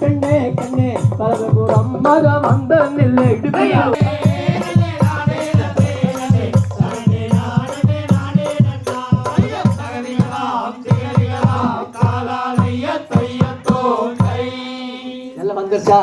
கண்ணே கண்ணே கலகபுரம் மக வந்த நில்லை இடுமையா வந்துருச்சா